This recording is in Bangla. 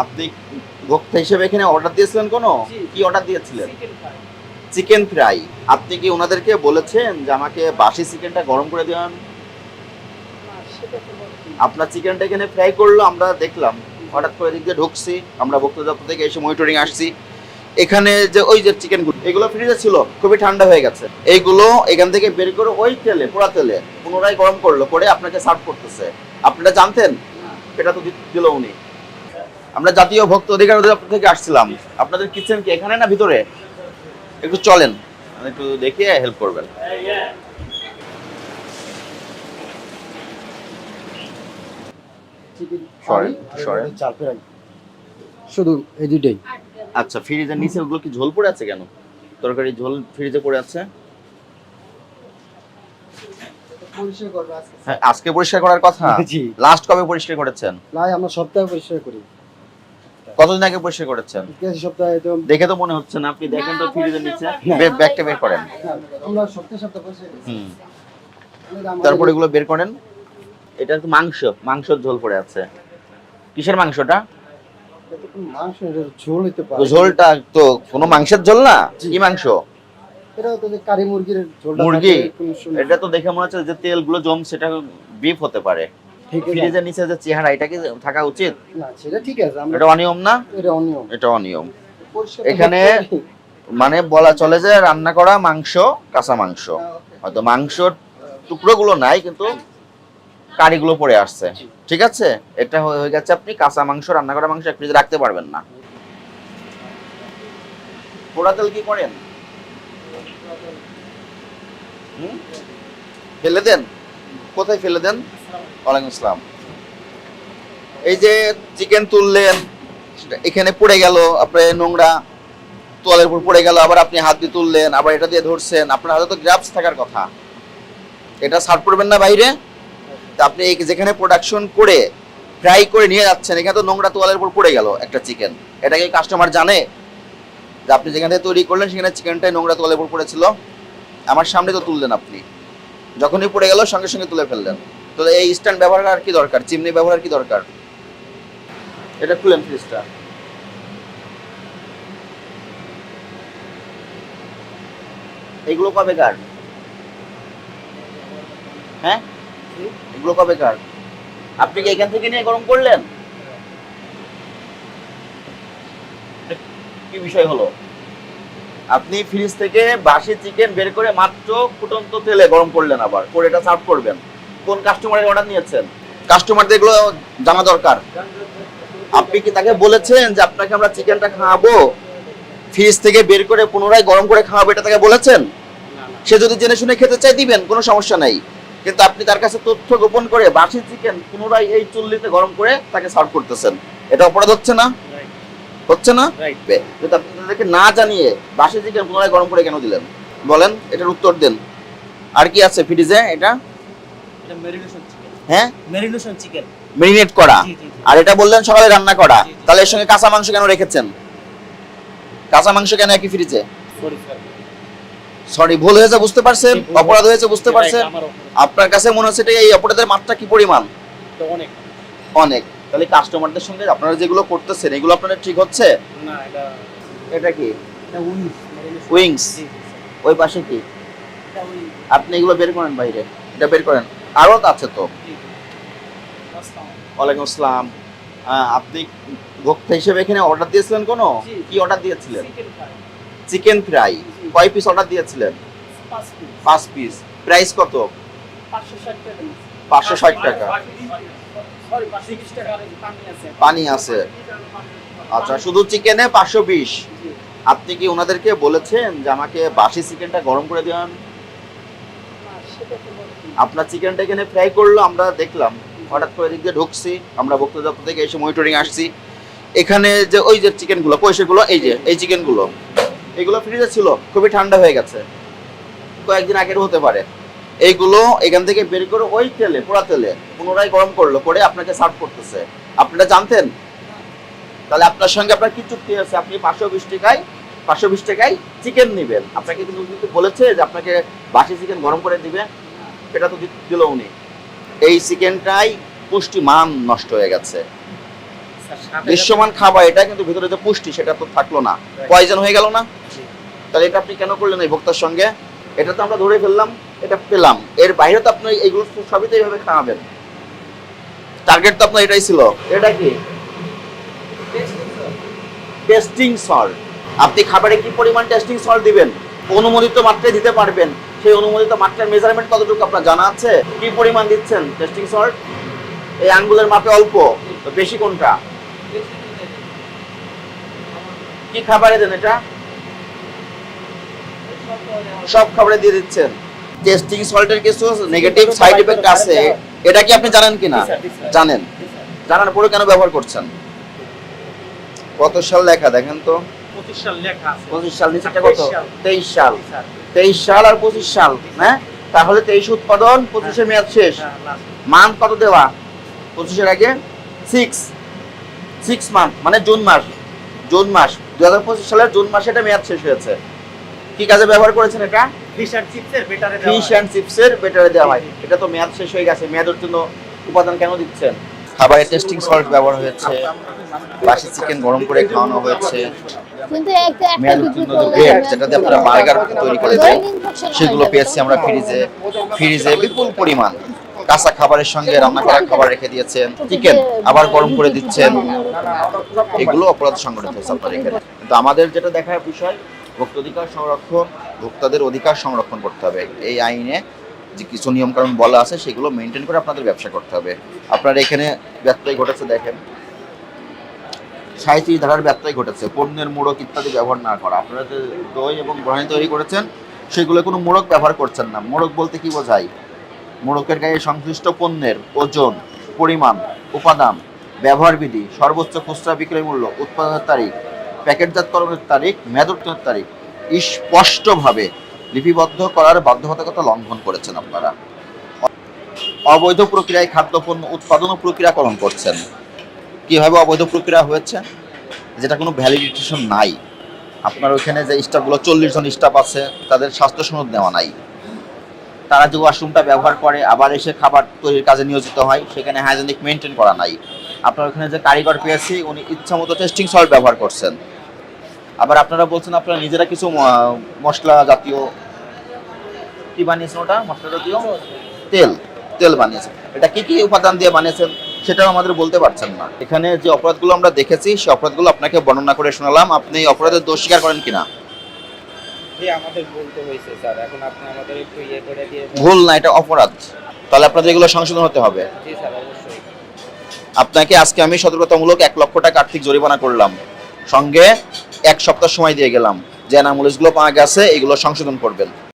আপনি ভোক্তা হিসেবে এখানে অর্ডার দিয়েছিলেন কোনো? কি অর্ডার দিয়েছিলেন? চিকেন ফ্রাই আপনি কি ওনাদেরকে বলেছেন যে আমাকে বাসি চিকেনটা গরম করে দেওয়ান না সেটা তো বলছি। আপনার চিকেনটা এখানে ফ্রাই করল আমরা দেখলাম। হঠাৎ করে দিক দিয়ে ঢুকছি আমরা ভোক্তা দপ্তর থেকে এসে মনিটরিং আসছি। এখানে যে ওই যে চিকেনগুলো এগুলো ফ্রিজে ছিল খুবই ঠান্ডা হয়ে গেছে। এইগুলো এখান থেকে বের করে ওই তেলে পোড়া তেলে পুনরায় গরম করল করে আপনাকে সার্ভ করতেছে। আপনারা জানতেন? এটা তো দিল উনি। আমরা জাতীয় ভক্ত অধিকার অধিদপ্তর থেকে আসছিলাম। আপনাদের কিচেন কি এখানে না ভিতরে? একটু চলেন একটু দেখিয়ে হেল্প করবেন। শুধু এই আচ্ছা ফ্রিজের নিচে ওগুলো কি ঝোল পড়ে আছে কেন? তরকারি ঝোল ফ্রিজে পড়ে আছে? আজকে। হ্যাঁ পরিষ্কার করার কথা? লাস্ট কবে পরিষ্কার করেছেন? প্রায় আমরা সপ্তাহে পরিষ্কার করি। কতদিন আগে পরিষ্কার করেছেন? সপ্তাহে তো দেখে তো মনে হচ্ছে না আপনি দেখেন তো ফ্রিজের নিচে। ব্যাগটা বের করেন। আমরা সপ্তাহে সপ্তাহে হুম। আমাদের- তারপরে এগুলো বের করেন। এটা তো মাংস মাংসের ঝোল পড়ে আছে। কিসের মাংসটা? ঝোলটা তো কোনো মাংসের ঝোল না? কি মাংস? এটা তো যে কারি মুরগির ঝোলটা মুরগি? এটা তো দেখে মনে হচ্ছে যে তেলগুলো জম সেটা বিফ হতে পারে। ফ্রিজের নিচে যে চেহারা এটা কি থাকা উচিত? না সেটা ঠিক আছে আমরা এটা অনিয়ম না? এটা অনিয়ম। এটা অনিয়ম। এখানে মানে বলা চলে যে রান্না করা মাংস কাঁচা মাংস। হয়তো মাংসর টুকরোগুলো নাই কিন্তু কারিগুলো পড়ে আসছে। ঠিক আছে? এটা হয়ে হয়ে গেছে আপনি কাঁচা মাংস রান্না করা মাংস এক ফ্রিজে রাখতে পারবেন না। পোড়া তেল কি করেন? ফেলে দেন। কোথায় ফেলে দেন? ওয়ালাইকুম আসসালাম। এই যে চিকেন তুললেন এখানে পড়ে গেল, আপনার নোংরা তোয়ালের উপর পড়ে গেল, আবার আপনি হাত দিয়ে তুললেন, আবার এটা দিয়ে ধরছেন, আপনার হাতে তো গ্রাফস থাকার কথা। এটা সার্ভ করবেন না বাইরে? আপনি যেখানে প্রোডাকশন করে ফ্রাই করে নিয়ে যাচ্ছেন, এখানে তো নোংরা তোয়ালের উপর পড়ে গেল একটা চিকেন এটা কি কাস্টমার জানে? যে আপনি যেখানে থেকে তৈরি করলেন, সেখানে চিকেনটাই নোংরা তোয়ালের উপর পড়েছিল। আমার সামনে তো তুললেন আপনি। যখনই পড়ে গেল, সঙ্গে সঙ্গে তুলে ফেললেন। তো এই স্ট্যান্ড ব্যবহার আর কি দরকার? চিমনি ব্যবহার কি দরকার? এটা খুলেন ফ্রিজটা। এগুলো কবে কার হ্যাঁ? এগুলো কবে কার আপনি কি এখান থেকে নিয়ে গরম করলেন? কি বিষয় হলো? আপনি ফ্রিজ থেকে বাসি চিকেন বের করে মাত্র ফুটন্ত তেলে গরম করলেন আবার, করে এটা সার্ভ করবেন। কোন কাস্টমারের অর্ডার নিয়েছেন? কাস্টমারদের এগুলো জানা দরকার। আপনি কি তাকে বলেছেন যে আপনাকে আমরা চিকেনটা খাওয়াবো? ফ্রিজ থেকে বের করে পুনরায় গরম করে খাওয়াবো এটা তাকে বলেছেন? সে যদি জেনে শুনে খেতে চাই দিবেন কোনো সমস্যা নাই। কিন্তু আপনি তার কাছে তথ্য গোপন করে বাসি চিকেন পুনরায় এই চুল্লিতে গরম করে তাকে সার্ভ করতেছেন। এটা অপরাধ হচ্ছে না? হচ্ছে না? কিন্তু আপনি তাদেরকে না জানিয়ে বাসি চিকেন পুনরায় গরম করে কেন দিলেন? বলেন এটার উত্তর দেন। আর কি আছে ফ্রিজে এটা? হ্যাঁ? মেরিনেশন চিকেন মেরিনেট করা। আর এটা বললেন সকালে রান্না করা। তাহলে এর সঙ্গে কাঁচা মাংস কেন রেখেছেন? কাঁচা মাংস কেন একই ফ্রিজে সরি ভুল হয়েছে বুঝতে পারছেন? অপরাধ হয়েছে বুঝতে পারছেন? আপনার কাছে মনে হচ্ছে এই অপরাধের মাত্রা কি পরিমাণ? অনেক। অনেক। তাহলে কাস্টমারদের সঙ্গে আপনারা যেগুলো করতেছেন এগুলো আপনাদের ঠিক হচ্ছে? না এটা এটা কি? উইংস। ওই পাশে কি? আপনি এগুলো বের করেন বাইরে। এটা বের করেন। আরও আছে তো? ওয়ালাইকুম আসসালাম। আপনি ভোক্তা হিসেবে এখানে অর্ডার দিয়েছিলেন কোনো। কি অর্ডার দিয়েছিলেন? চিকেন ফ্রাই কয় পিস অর্ডার দিয়েছিলেন? পাঁচ পিস প্রাইস কত? পাঁচশো ষাট টাকা। পানি আছে। আচ্ছা শুধু চিকেনে পাঁচশো বিশ। আপনি কি ওনাদেরকে বলেছেন যে আমাকে বাসি চিকেনটা গরম করে দেওয়ান। আপনার চিকেনটা এখানে ফ্রাই করল, আমরা দেখলাম। হঠাৎ করে দিক দিয়ে ঢুকছি, আমরা ভোক্তা দপ্তর থেকে এসে মনিটরিং আসছি। এখানে যে ওই যে চিকেনগুলো পয়সাগুলো এই যে, এই চিকেনগুলো। এগুলো ফ্রিজে ছিল, খুবই ঠান্ডা হয়ে গেছে। কয়েকদিন আগের হতে পারে। এইগুলো এখান থেকে বের করে ওই তেলে, পোড়া তেলে পুনরায় গরম করল, করে আপনাকে সার্ভ করতেছে। আপনারা জানতেন? তাহলে আপনার সঙ্গে আপনার কি চুক্তি আছে? আপনি পাঁচশো বিশ টাকায় পাঁচশো বিশ টাকায় চিকেন নেবেন। আপনাকে কিন্তু কিন্তু বলেছে যে আপনাকে বাসি চিকেন গরম করে দিবে। এটা তো দিল উনি এই চিকেনটাই পুষ্টি মান নষ্ট হয়ে গেছে। দৃশ্যমান খাবার এটা কিন্তু ভিতরে যে পুষ্টি সেটা তো থাকল না। পয়জন হয়ে গেল না? তাহলে এটা আপনি কেন করলেন এই ভক্তার সঙ্গে? এটা তো আমরা ধরে ফেললাম এটা পেলাম। এর বাইরে তো আপনি এইগুলো সবই তো এইভাবে খাওয়াবেন। টার্গেট তো আপনার এটাই ছিল। এটা কি? টেস্টিং সল্ট আপনি খাবারে কি পরিমাণ টেস্টিং সল্ট দিবেন? অনুমোদিত মাত্রায় দিতে পারবেন। সেই অনুমোদিত মাত্রার মেজারমেন্ট কতটুকু আপনার জানা আছে? কি পরিমাণ দিচ্ছেন টেস্টিং সল্ট এই আঙ্গুলের মাপে অল্প বেশি কোনটা? কি খাবারে দেন এটা? সব খাবারে দিয়ে দিচ্ছেন। টেস্টিং সল্টের কিছু নেগেটিভ সাইড এফেক্ট আছে। এটা কি আপনি জানেন কিনা? জি স্যার। জানেন। জানার পরে কেন ব্যবহার করছেন? কত সাল লেখা দেখেন তো। পঁচিশ সাল লেখা আছে। পঁচিশ সাল নিচেটা কত? 23 সাল। তেইশ সাল। তেইশ সাল আর পঁচিশ সাল হ্যাঁ তাহলে তেইশ উৎপাদন পঁচিশের মেয়াদ শেষ। হ্যাঁ। মান্থ কত দেওয়া? আগে? সিক্স সিক্স মান্থ মানে জুন মাস। জুন মাস। সালের জুন মাসে এটা মেয়াদ শেষ হয়েছে। কি কাজে ব্যবহার করেছেন এটা? ফিশ অ্যান্ড চিপসের বেটারে ফিশ চিপসের বেটারে দেওয়া হয়। এটা তো মেয়াদ শেষ হয়ে গেছে। মেয়াদের জন্য উপাদান কেন দিচ্ছেন? খাবারে টেস্টিং সল্ট ব্যবহার হয়েছে। বাসি চিকেন গরম করে খাওয়ানো হয়েছে। কিন্তু একটা আপনারা বার্গার তৈরি করে সেগুলো পেয়েছি আমরা ফ্রিজে। ফ্রিজে বিপুল পরিমাণ। কাঁচা খাবারের সঙ্গে রান্না করা খাবার রেখে দিয়েছেন চিকেন আবার গরম করে দিচ্ছেন। এগুলো অপরাধ সংগঠিত হয়েছে আপনার এখানে। কিন্তু আমাদের যেটা দেখার বিষয় ভোক্তা অধিকার সংরক্ষণ ভোক্তাদের অধিকার সংরক্ষণ করতে হবে। এই আইনে যে কিছু নিয়মকানুন বলা আছে সেগুলো মেনটেন করে আপনাদের ব্যবসা করতে হবে। আপনার এখানে ব্যত্যয় ঘটেছে দেখেন। সাঁত্রিশ ধারার ব্যত্যয় ঘটেছে, পণ্যের মোড়ক ইত্যাদি ব্যবহার না করা। আপনারা যে দই এবং ব্রানি তৈরি করেছেন, সেগুলো কোনো মোড়ক ব্যবহার করছেন না। মোড়ক বলতে কি বোঝায়? মোড়কের গায়ে সংশ্লিষ্ট পণ্যের ওজন, পরিমাণ, উপাদান, ব্যবহার বিধি, সর্বোচ্চ খুচরা বিক্রয় মূল্য, উৎপাদনের তারিখ প্যাকেটজাতকরণের তারিখ মেয়াদোত্তরের তারিখ স্পষ্টভাবে লিপিবদ্ধ করার বাধ্যবাধকতা লঙ্ঘন করেছেন আপনারা। অবৈধ প্রক্রিয়ায় খাদ্যপণ্য উৎপাদন ও প্রক্রিয়াকরণ করছেন। কীভাবে অবৈধ প্রক্রিয়া হয়েছে যেটা কোনো ভ্যালিডিটেশন নাই। আপনার ওইখানে যে স্টাফগুলো চল্লিশ জন স্টাফ আছে তাদের স্বাস্থ্য সনদ নেওয়া নাই। তারা যে ওয়াশরুমটা ব্যবহার করে আবার এসে খাবার তৈরির কাজে নিয়োজিত হয় সেখানে হাইজেনিক মেনটেন করা নাই। আপনার ওখানে যে কারিগর পেয়েছি উনি ইচ্ছা মতো টেস্টিং সল্ট ব্যবহার করছেন। আবার আপনারা বলছেন আপনারা নিজেরা কিছু মশলা জাতীয় কি বানিয়েছেন ওটা? মশলা জাতীয়? তেল। তেল বানিয়েছেন। এটা কি কি উপাদান দিয়ে বানিয়েছেন? সেটাও আমাদের বলতে পারছেন না। এখানে যে অপরাধগুলো আমরা দেখেছি সেই অপরাধগুলো আপনাকে বর্ণনা করে শোনালাম। আপনি এই অপরাধের দোষ স্বীকার করেন কিনা? আমাদের বলতে হয়েছে স্যার। এখন আপনি আমাদের একটু ইয়ে করে দিয়ে ভুল না এটা অপরাধ। তাহলে আপনাদের এগুলো সংশোধন হতে হবে। জি স্যার অবশ্যই। আপনাকে আজকে আমি সতর্কতামূলক এক লক্ষ টাকা আর্থিক জরিমানা করলাম। সঙ্গে এক সপ্তাহ সময় দিয়ে গেলাম। যে নামুলিশগুলো পাওয়া গেছে এগুলো সংশোধন করবেন।